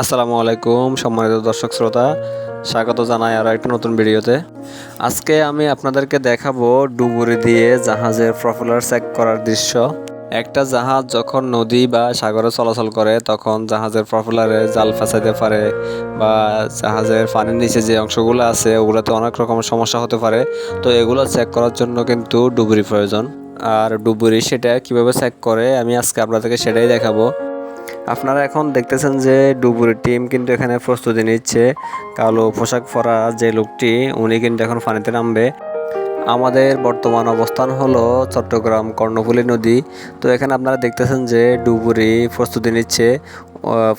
আসসালামু আলাইকুম, সম্মানিত দর্শক শ্রোতা, স্বাগত জানাই আরও একটা নতুন ভিডিওতে। আজকে আমি আপনাদেরকে দেখাবো ডুবুরি দিয়ে জাহাজের প্রফুলার চেক করার দৃশ্য। একটা জাহাজ যখন নদী বা সাগরে চলাচল করে, তখন জাহাজের প্রফুলারে জাল ফেসাইতে পারে বা জাহাজের পানির নিচে যে অংশগুলো আছে, ওগুলোতে অনেক রকমের সমস্যা হতে পারে। তো এগুলো চেক করার জন্য কিন্তু ডুবুরি প্রয়োজন। আর ডুবুরি সেটা কীভাবে চেক করে, আমি আজকে আপনাদেরকে সেটাই দেখাবো। আপনারা এখন দেখতেছেন যে ডুবুরি টিম কিন্তু এখানে প্রস্তুতি নিচ্ছে। কালো পোশাক পরা যে লোকটি, উনি কিন্তু এখন পানিতে নামবে। আমাদের বর্তমান অবস্থান হলো চট্টগ্রাম কর্ণফুলী নদী। তো এখানে আপনারা দেখতেছেন যে ডুবুরি প্রস্তুতি নিচ্ছে।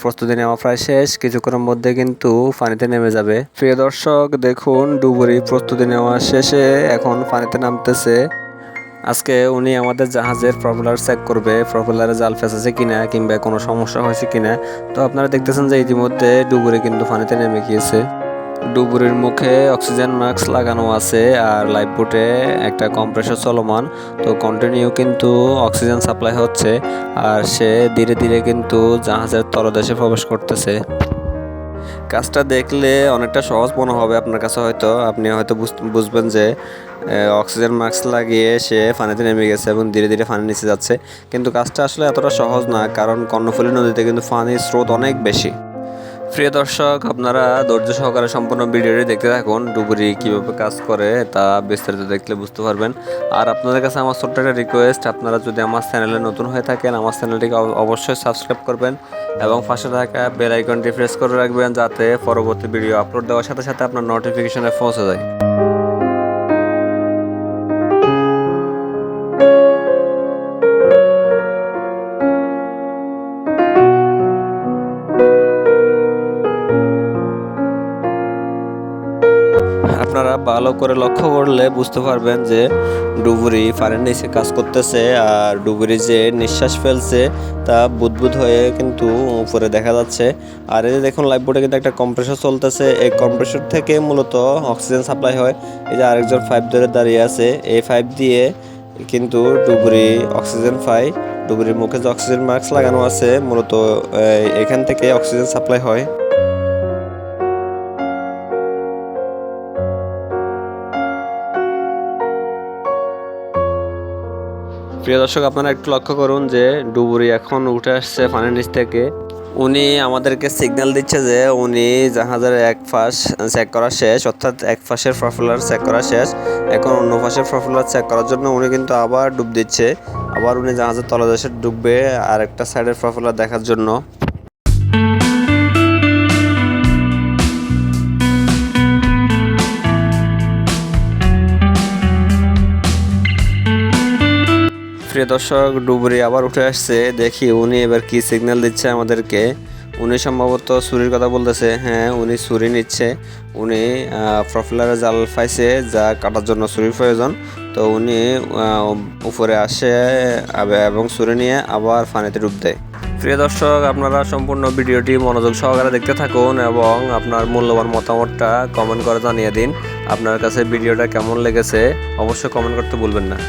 প্রস্তুতি নেওয়া প্রায় শেষ। কিছুক্ষণের মধ্যে কিন্তু পানিতে নেমে যাবে। প্রিয় দর্শক, দেখুন, ডুবুরি প্রস্তুতি নেওয়া শেষে এখন পানিতে নামতেছে আজকে উনি আমাদের জাহাজের প্রপেলার চেক করবে প্রপেলারে জাল ফেসেছে কিনা কিংবা কোনো সমস্যা হয়েছে কিনা। তো আপনারা দেখতেছেন যে ইতিমধ্যে ডুবুরি কিন্তু পানিতে নেমে গিয়েছে। ডুবুরির মুখে অক্সিজেন মাস্ক লাগানো আছে আর লাইফ বোটে একটা কম্প্রেসর চলমান। তো কন্টিনিউ কিন্তু অক্সিজেন সাপ্লাই হচ্ছে আর সে ধীরে ধীরে কিন্তু জাহাজের তলদেশে প্রবেশ করতেছে। কাজটা দেখলে অনেকটা সহজ মনে হবে আপনার কাছে হয়তো। আপনি হয়তো বুঝ- বুঝবেন যে অক্সিজেন মাস্ক লাগিয়ে সে পানিতে নেমে গেছে এবং ধীরে ধীরে পানি নিচে যাচ্ছে। কিন্তু কাজটা আসলে এতটা সহজ না, কারণ কর্ণফুলী নদীতে কিন্তু পানির স্রোত অনেক বেশি। প্রিয় দর্শক, আপনারা ধৈর্য সহকারে সম্পূর্ণ ভিডিওটি দেখতে থাকুন। ডুবুরি কীভাবে কাজ করে তা বিস্তারিত দেখলে বুঝতে পারবেন। আর আপনাদের কাছে আমার ছোট্ট একটা রিকোয়েস্ট আপনারা যদি আমার চ্যানেলে নতুন হয়ে থাকেন, আমার চ্যানেলটিকে অবশ্যই সাবস্ক্রাইব করবেন এবং পাশে থাকা বেল আইকনটি প্রেস করে রাখবেন, যাতে পরবর্তী ভিডিও আপলোড দেওয়ার সাথে সাথে আপনার নোটিফিকেশনে পৌঁছে যায়। আপনারা ভালো করে লক্ষ্য করলে বুঝতে পারবেন যে ডুবুরি পানির নিচে কাজ করতেছে আর ডুবুরি যে নিঃশ্বাস ফেলছে তা বুদবুদ হয়ে কিন্তু উপরে দেখা যাচ্ছে। আর এই যে দেখুন লাইফ বোর্ডে কিন্তু একটা কম্প্রেসর চলতেছে। এই কম্প্রেসর থেকে মূলত অক্সিজেন সাপ্লাই হয়। এই যে আরেকজন পাইপ ধরে দাঁড়িয়ে আছে। এই পাইপ দিয়ে কিন্তু ডুবুরি অক্সিজেন পায়। ডুবুরির মুখে যে অক্সিজেন মাস্ক লাগানো আছে, মূলত এখান থেকে অক্সিজেন সাপ্লাই হয়। প্রিয় দর্শক, আপনারা একটু লক্ষ্য করুন যে ডুবুরি এখন উঠে আসছে পানির নিচ থেকে। উনি আমাদেরকে সিগন্যাল দিচ্ছে যে উনি জাহাজের এক ফাঁস চেক করা শেষ, অর্থাৎ এক ফাঁসের প্রফুলার চেক করা শেষ। এখন অন্য ফাঁসের প্রফুলার চেক করার জন্য উনি কিন্তু আবার ডুব দিচ্ছে। আবার উনি জাহাজের তলদেশে ডুববে আর একটা সাইডের প্রফুলার দেখার জন্য। প্রিয় দর্শক, ডুবুরি আবার উঠে আসছে। দেখি উনি এবার কি সিগন্যাল দিচ্ছে আমাদেরকে। উনি সম্ভবত ছুরির কথা বলতেছে। হ্যাঁ উনি ছুরি নিচ্ছে। উনি প্রফিলারে জাল পাইছে যা কাটার জন্য ছুরির প্রয়োজন। তো উনি উপরে আসে এবং ছুরি নিয়ে আবার পানিতে ডুব দেয়। প্রিয় দর্শক, আপনারা সম্পূর্ণ ভিডিওটি মনোযোগ সহকারে দেখতে থাকুন এবং আপনার মূল্যবান মতামতটা কমেন্ট করে জানিয়ে দিন। আপনার কাছে ভিডিওটা কেমন লেগেছে, অবশ্যই কমেন্ট করতে ভুলবেন না।